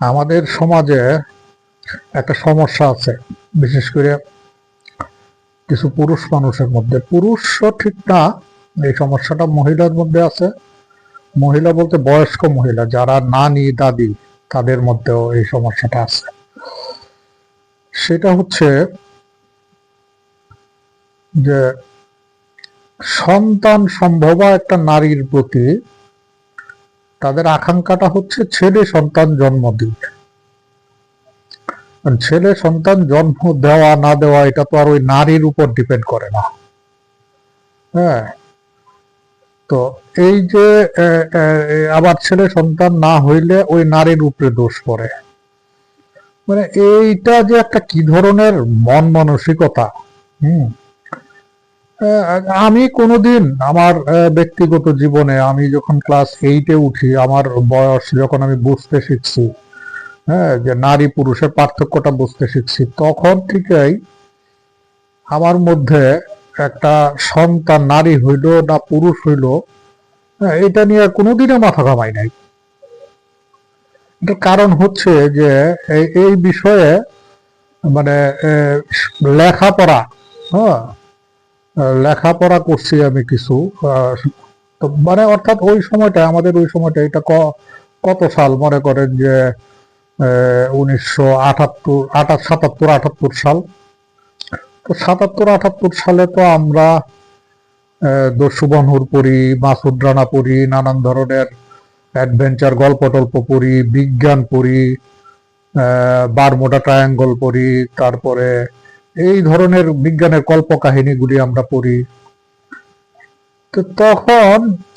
আমাদের সমাজে একটা সমস্যা আছে, বিশেষ করে কিছু পুরুষ মানুষের মধ্যে। পুরুষও ঠিক না, এই সমস্যাটা মহিলার মধ্যে আছে। মহিলা বলতে বয়স্ক মহিলা, যারা নানি, দাদি, তাদের মধ্যেও এই সমস্যাটা আছে। সেটা হচ্ছে যে সন্তান সম্ভবা একটা নারীর প্রতি তাদের আকাঙ্ক্ষাটা হচ্ছে ছেলে সন্তান জন্ম দিবে ছেলে সন্তান জন্ম দেওয়া, না দেওয়া, এটা তো আর ওই নারীর উপর ডিপেন্ড করে না। হ্যাঁ? তো এই যে আবার ছেলে সন্তান না হইলে ওই নারীর উপরে দোষ পড়ে। মানে এইটা যে একটা কি ধরনের মন মানসিকতা, হুম? আমি কোনোদিন আমার ব্যক্তিগত জীবনে আমি যখন ক্লাস এইটে উঠি আমার বয়স যখন আমি বুঝতে শিখছি হ্যাঁ যে নারী পুরুষের পার্থক্যটা বুঝতে শিখছি তখন থেকেই আমার মধ্যে একটা সন্তান নারী হইল না পুরুষ হইল হ্যাঁ, এটা নিয়ে কোনোদিনও মাথা ঘামাই নাই। কারণ হচ্ছে যে এই- বিষয়ে মানে লেখাপড়া হ্যাঁ লেখাপড়া করছি আমি কিছু তো মানে অর্থাৎ ওই সময়টা আমাদের ওই সময়টা এটা কত সাল মনে করেন যে উনিশশো আটাত্তর আটা সাতাত্তর আটাত্তর সাল। তো সাতাত্তর আটাত্তর সালে তো আমরা দস্যুবনহুর পড়ি মাসুদ রানা পড়ি নানান ধরনের অ্যাডভেঞ্চার গল্প টল্প পড়ি বিজ্ঞান পড়ি আহ, বারমোডা ট্রায়াঙ্গল পড়ি তারপরে এই ধরনের বিজ্ঞানের কল্প কাহিনীগুলি আমরা পড়ি। তো তখন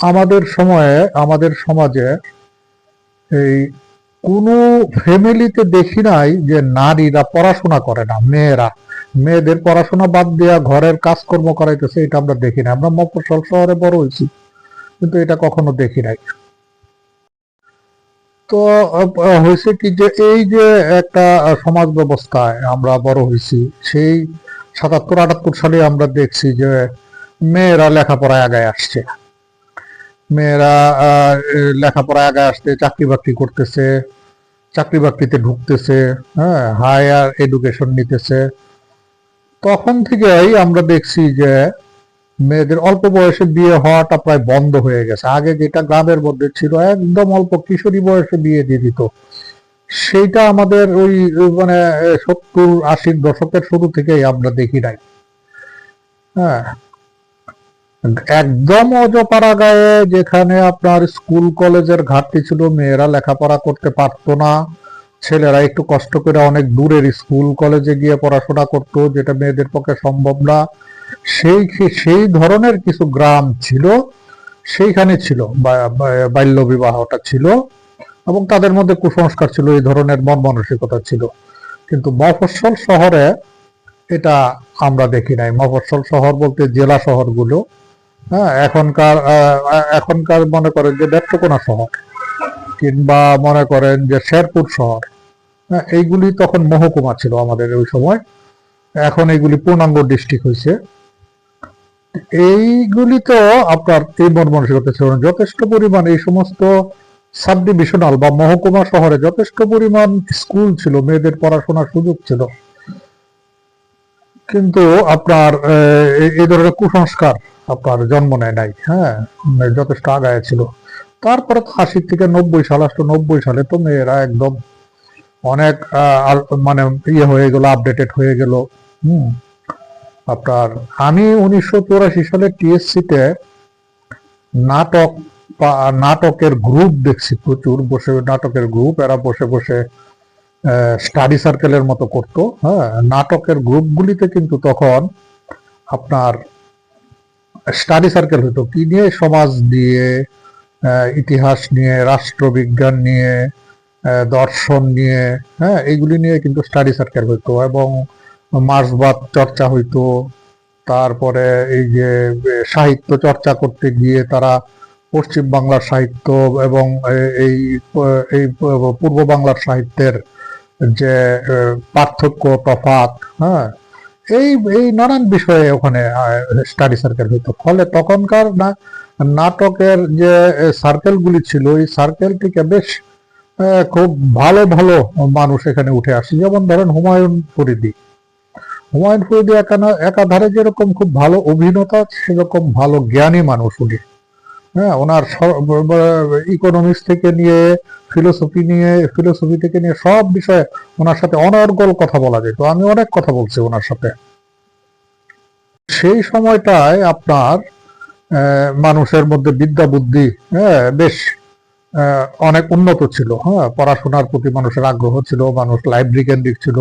আমাদের সময়ে, আমাদের সমাজে এই কোনো ফ্যামিলিতে দেখি নাই যে নারীরা পড়াশোনা করে না, মেয়েরা। মেয়েদের পড়াশোনা বাদ দেওয়া ঘরের কাজকর্ম করাইতেছে, এটা আমরা দেখি না আমরা মফস্বল শহরে বড় হয়েছি, কিন্তু এটা কখনো দেখি নাই। তো হয়েছে কি যে এই যে একটা সমাজ ব্যবস্থায় আমরা বড় হয়েছি, সেই সাতাত্তর, আটাত্তর সালে আমরা দেখছি যে মেয়েরা লেখাপড়ায় আগায় আসছে। মেয়েরা লেখাপড়ায় আগায় আসতে চাকরি বাকরি করতেছে, চাকরি বাকরিতে ঢুকতেছে হ্যাঁ হায়ার এডুকেশন নিতেছে। তখন থেকেই আমরা দেখছি যে মেয়েদের অল্প বয়সে বিয়ে হওয়াটা প্রায় বন্ধ হয়ে গেছে। আগে যেটা গ্রামের মধ্যে ছিল, একদম অল্প কিশোরী বয়সে বিয়ে দিয়ে দিত। সেইটা আমাদের ওই মানে সত্তর আশির দশকের শুরু থেকেই আমরা দেখি নাই। হ্যাঁ। একদম অজপাড়া গায়ে যেখানে আপনার স্কুল, কলেজের ঘাটতি ছিল, মেয়েরা লেখাপড়া করতে পারতো না। ছেলেরা একটু কষ্ট করে অনেক দূরের স্কুল, কলেজে গিয়ে পড়াশোনা করতো, যেটা মেয়েদের পক্ষে সম্ভব না। সেই সেই ধরনের কিছু গ্রাম ছিল, সেইখানে ছিল বাল্য বিবাহটা ছিল, এবং তাদের মধ্যে কুসংস্কার ছিল, এই ধরনের মন মানসিকতা ছিল। কিন্তু মফস্বল শহরে এটা আমরা দেখি নাই। মফস্বল শহর বলতে জেলা শহরগুলো হ্যাঁ এখনকার এখনকার মনে করেন যে নেত্রকোনা শহর, কিংবা মনে করেন যে শেরপুর শহর হ্যাঁ এইগুলি তখন মহকুমা ছিল আমাদের ওই সময়। এখন এইগুলি পূর্ণাঙ্গ ডিস্ট্রিক্ট হয়েছে এইগুলিতেও আপনার এই মন ছিল যথেষ্ট পরিমাণ এই সমস্ত সাব ডিভিশনাল বা মহকুমা শহরে যথেষ্ট পরিমাণ স্কুল ছিল, মেয়েদের পড়াশোনার সুযোগ ছিল। কিন্তু আপনার এই- ধরনের কুসংস্কার আপনার জন্ম নেয় নাই হ্যাঁ মানে যথেষ্ট আগায় ছিল। তারপরে তো আশি থেকে নব্বই সাল আসলো নব্বই সালে তো মেয়েরা একদম অনেক মানে ইয়ে হয়ে গেল আপডেটেড হয়ে গেল, হুম। আপনার, আমি উনিশশো চৌরাশি সালে টিএসসিতে নাটক নাটকের গ্রুপ দেখছি প্রচুর, বসে নাটকের গ্রুপ এরা বসে বসে স্টাডি সার্কেলের মতো করতো হ্যাঁ? নাটকের গ্রুপগুলিতে কিন্তু তখন আপনার স্টাডি সার্কেল হতো। কি নিয়ে? সমাজ নিয়ে ইতিহাস নিয়ে, রাষ্ট্রবিজ্ঞান নিয়ে দর্শন নিয়ে হ্যাঁ? এইগুলি নিয়ে কিন্তু স্টাডি সার্কেল হইতো এবং মার্ক্সবাদ চর্চা হইতো, তারপরে এই যে সাহিত্য চর্চা করতে গিয়ে তারা পশ্চিম বাংলার সাহিত্য এবং এই এই পূর্ব বাংলার সাহিত্যের যে পার্থক্য তফাত হ্যাঁ এই এই নানান বিষয়ে ওখানে স্টাডি সার্কেল হইতো। ফলে তখনকার না, নাটকের যে সার্কেলগুলি ছিল এই সার্কেলটিকে বেশ খুব ভালো ভালো মানুষ এখানে উঠে আসে। যেমন ধরেন হুমায়ুন ফরিদি। হুমায়ুন ফরিদি একাধারে যেরকম খুব ভালো অভিনেতা, সেরকম ভালো জ্ঞানী মানুষ উনি। হ্যাঁ ওনার ইকোনমিক্স থেকে নিয়ে ফিলোসফি নিয়ে ফিলোসফি থেকে নিয়ে সব বিষয়ে ওনার সাথে অনর্গল কথা বলা যেত আমি অনেক কথা বলছি ওনার সাথে। সেই সময়টায় আপনার মানুষের মধ্যে বিদ্যা বুদ্ধি হ্যাঁ বেশ অনেক উন্নত ছিল। হ্যাঁ পড়াশোনার প্রতি মানুষের আগ্রহ ছিল, মানুষ লাইব্রেরি কেন্দ্রিক ছিল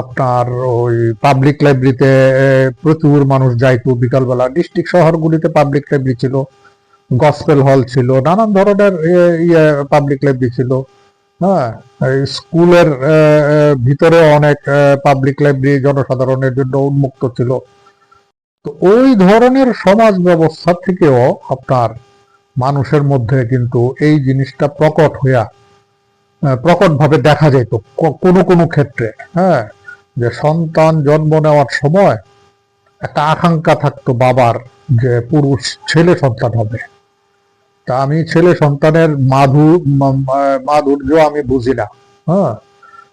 আপনার ওই পাবলিক লাইব্রেরিতে প্রচুর মানুষ যাইতো বিকালবেলা। ডিস্ট্রিক্ট শহরগুলিতে পাবলিক লাইব্রেরি ছিল গসপেল হল ছিল, নানান ধরনের ইয়ে পাবলিক লাইব্রেরি ছিল। হ্যাঁ স্কুলের ভিতরে অনেক পাবলিক লাইব্রেরি জনসাধারণের জন্য উন্মুক্ত ছিল। তো ওই ধরনের সমাজ ব্যবস্থা থেকেও আপনার মানুষের মধ্যে কিন্তু এই জিনিসটা প্রকট হইয়া প্রকট ভাবে দেখা যেত কোনো কোনো ক্ষেত্রে। হ্যাঁ যে সন্তান জন্ম নেওয়ার সময় একটা আকাঙ্ক্ষা থাকতো বাবার যে পুরুষ ছেলে সন্তান হবে। তা আমি ছেলে সন্তানের মাধু মাধুর্য আমি বুঝি না। হ্যাঁ?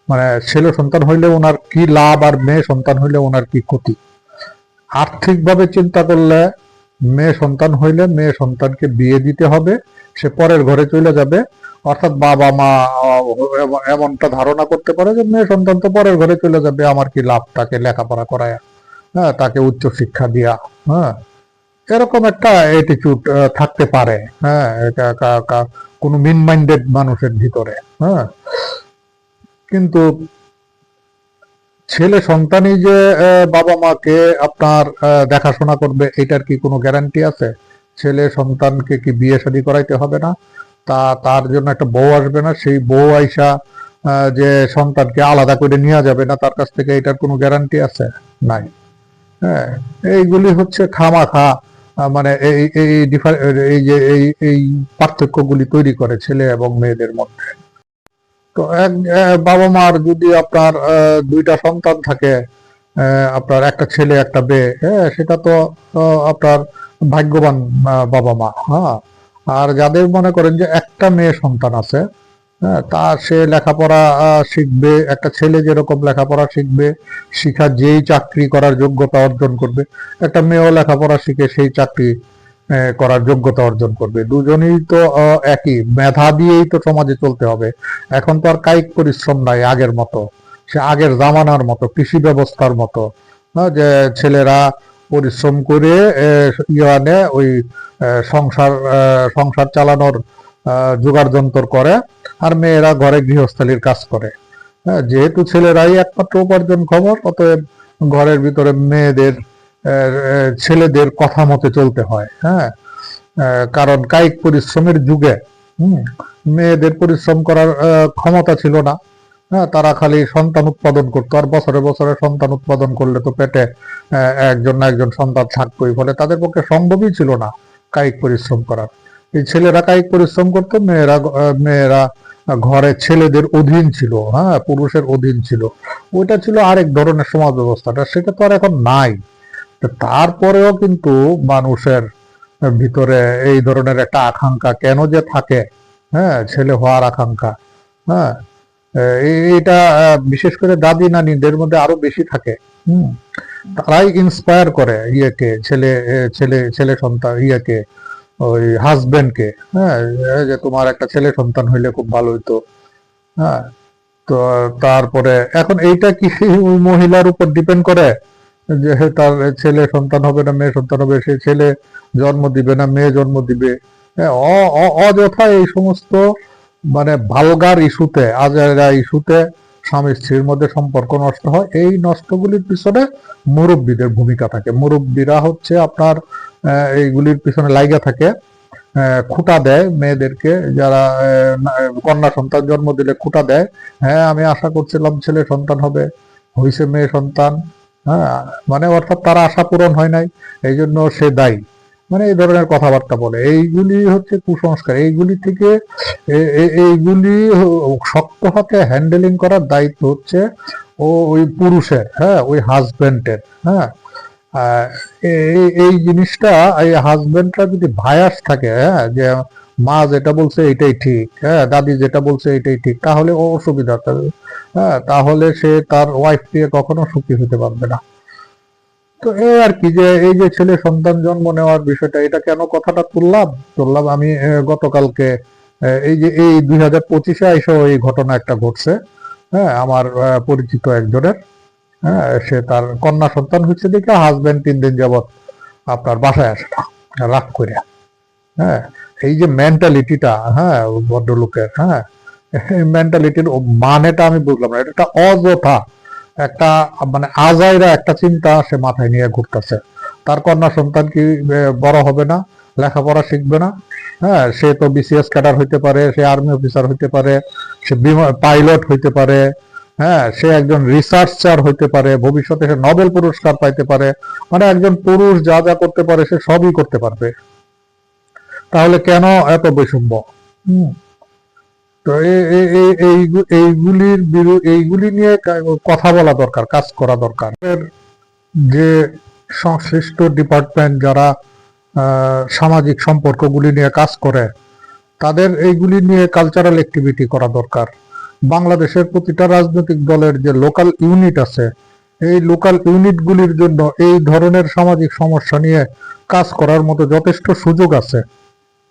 মানে ছেলে সন্তান হইলে ওনার কি লাভ আর মেয়ে সন্তান হইলে ওনার কি ক্ষতি? আর্থিকভাবে চিন্তা করলে মেয়ে সন্তান হইলে মেয়ে সন্তানকে বিয়ে দিতে হবে, সে পরের ঘরে চলে যাবে অর্থাৎ বাবা মা এমনটা ধারণা করতে পারে যে মেয়ে সন্তান তো পরের ঘরে চলে যাবে, আমার কি লাভ তাকে লেখাপড়া করায়? হ্যাঁ তাকে উচ্চ শিক্ষা দিয়া হ্যাঁ। এরকম একটা অ্যাটিটিউড থাকতে পারে হ্যাঁ কোনো মিন মাইন্ডেড মানুষের ভিতরে হ্যাঁ। কিন্তু ছেলে সন্তানই যে বাবা মাকে আপনার দেখাশোনা করবে, এটার কি কোনো গ্যারান্টি আছে? ছেলে সন্তানকে কি বিয়ে শাদী করাইতে হবে না? তা তার জন্য একটা বউ আসবে না, সেই বউ আইসা যে সন্তানকে আলাদা করে নেওয়া যাবে না, তার কাছ থেকে এটার কোনো গ্যারান্টি আছে? নাই। হ্যাঁ এইগুলি হচ্ছে খামাখা মানে এই এই এই যে, এই এই পার্থক্যগুলি তৈরি করে ছেলে এবং মেয়েদের মধ্যে। তো এক বাবা মার যদি আপনার দুইটা সন্তান থাকে আপনার একটা ছেলে, একটা মেয়ে হ্যাঁ সেটা তো আপনার ভাগ্যবান বাবা মা হ্যাঁ। আর যাদের মনে করেন যে একটা মেয়ে সন্তান আছে হ্যাঁ তা সে লেখাপড়া শিখবে একটা ছেলে যেরকম লেখাপড়া শিখবে শিখা যেই চাকরি করার যোগ্যতা অর্জন করবে একটা মেয়েও লেখাপড়া শিখে সেই চাকরি করার যোগ্যতা অর্জন করবে। দুজনেই তো একই মেধা দিয়েই তো সমাজে চলতে হবে। এখন তো আর কায়িক পরিশ্রম নাই আগের মতো। সে আগের জামানার মতো কৃষি ব্যবস্থার মতো হ্যাঁ, যে ছেলেরা পরিশ্রম করে ইয়ানে ওই সংসার সংসার চালানোর জোগাড় যন্ত্র করে আর মেয়েরা ঘরে গৃহস্থালির কাজ করে। যেহেতু ছেলেরাই একমাত্র উপার্জন খবর অতএব ঘরের ভিতরে মেয়েদের ছেলেদের কথা মতে চলতে হয় হ্যাঁ? কারণ কায়িক পরিশ্রমের যুগে মেয়েদের পরিশ্রম করার ক্ষমতা ছিল না। হ্যাঁ তারা খালি সন্তান উৎপাদন করতো আর বছরে বছরে সন্তান উৎপাদন করলে তো পেটে একজন না একজন সন্তান থাকতোই। ফলে তাদের পক্ষে সম্ভবই ছিল না কায়িক পরিশ্রম করার। এই ছেলেরা কায়িক পরিশ্রম করতো, মেয়েরা মেয়েরা ঘরে ছেলেদের অধীন ছিল হ্যাঁ পুরুষের অধীন ছিল। ওইটা ছিল আরেক ধরনের সমাজ ব্যবস্থাটা, সেটা তো আর এখন নাই। তারপরেও কিন্তু মানুষের ভিতরে এই ধরনের একটা আকাঙ্ক্ষা কেন যে থাকে হ্যাঁ ছেলে হওয়ার আকাঙ্ক্ষা হ্যাঁ এটা বিশেষ করে দাদি নানিদের মধ্যে আরও বেশি থাকে। হুম? তারাই ইন্সপায়ার করে ইয়েকে ছেলে ছেলে ছেলে সন্তান ইয়েকে ওই হাজবেন্ডকে হ্যাঁ যে তোমার একটা ছেলে সন্তান হইলে খুব ভালো হইতো। হ্যাঁ তো তারপরে এখন এইটা কি মহিলার উপর ডিপেন্ড করে? যে তার ছেলে সন্তান হবে না মেয়ে সন্তান হবে সে ছেলে জন্ম দিবে না মেয়ে জন্ম দিবে। হ্যাঁ, অযথা এই সমস্ত মানে ভালগার ইস্যুতে আজারা ইস্যুতে স্বামী স্ত্রীর মধ্যে সম্পর্ক নষ্ট হয়। এই নষ্টগুলির পিছনে মুরব্বীদের ভূমিকা থাকে। মুরব্বীরা হচ্ছে আপনার এইগুলির পিছনে লাইগা থাকে। খুঁটা দেয় মেয়েদেরকে, যারা কন্যা সন্তান জন্ম দিলে খুঁটা দেয়। হ্যাঁ আমি আশা করছিলাম ছেলে সন্তান হবে হয়েছে মেয়ে সন্তান। হ্যাঁ মানে অর্থাৎ তারা আশা পূরণ হয় নাই এই জন্য সে দায়ী। মানে এই ধরনের কথাবার্তা বলে। এইগুলি হচ্ছে কুসংস্কার। এইগুলি থেকে এইগুলি শক্ত হাতে হ্যান্ডেলিং করার দায়িত্ব হচ্ছে ও, ওই পুরুষের হ্যাঁ ওই হাজবেন্ডের হ্যাঁ। এই জিনিসটা, এই হাজবেন্ডরা যদি ভায়াস থাকে হ্যাঁ যে মা যেটা বলছে এটাই ঠিক হ্যাঁ দাদি যেটা বলছে এটাই ঠিক, তাহলে অসুবিধা হ্যাঁ তাহলে সে তার ওয়াইফ দিয়ে কখনো সুখী হতে পারবে না। তো এই আর কি যে, এই যে ছেলে সন্তান জন্ম নেওয়ার বিষয়টা, এটা কেন কথাটা তুললাম? তুললাম আমি গতকালকে এই যে, এই দুই হাজার পঁচিশে এসেও এই ঘটনা একটা ঘটছে। হ্যাঁ আমার পরিচিত একজনের। হ্যাঁ সে তার কন্যা সন্তান হচ্ছে দেখে হাজবেন্ড তিন দিন যাবৎ আপনার বাসায় আসে না, রাগ করে। হ্যাঁ এই যে মেন্টালিটিটা হ্যাঁ ভদ্রলোকের হ্যাঁ মেন্টালিটির মানেটা আমি বুঝলাম না, এটা অযথা একটা মানে আজাইরা একটা চিন্তা সে মাথায় নিয়ে ঘুরতেছে। তার কন্যা সন্তান কি বড় হবে না? লেখাপড়া শিখবে না? হ্যাঁ সে তো বিসিএস ক্যাডার হইতে পারে, সে আর্মি অফিসার হইতে পারে, সে পাইলট হইতে পারে হ্যাঁ সে একজন রিসার্চার হইতে পারে, ভবিষ্যতে সে নোবেল পুরস্কার পাইতে পারে মানে একজন পুরুষ যা যা করতে পারে সে সবই করতে পারবে। তাহলে কেন এত বৈষম্য? হুম। তো এইগুলির বিরু- এইগুলি নিয়ে কথা বলা দরকার, কাজ করা দরকার। যে সংশ্লিষ্ট ডিপার্টমেন্ট যারা সামাজিক সম্পর্কগুলি নিয়ে কাজ করে, তাদের এইগুলি নিয়ে কালচারাল অ্যাক্টিভিটি করা দরকার। বাংলাদেশের প্রতিটা রাজনৈতিক দলের যে লোকাল ইউনিট আছে, এই লোকাল ইউনিটগুলির জন্য এই ধরনের সামাজিক সমস্যা নিয়ে কাজ করার মতো যথেষ্ট সুযোগ আছে।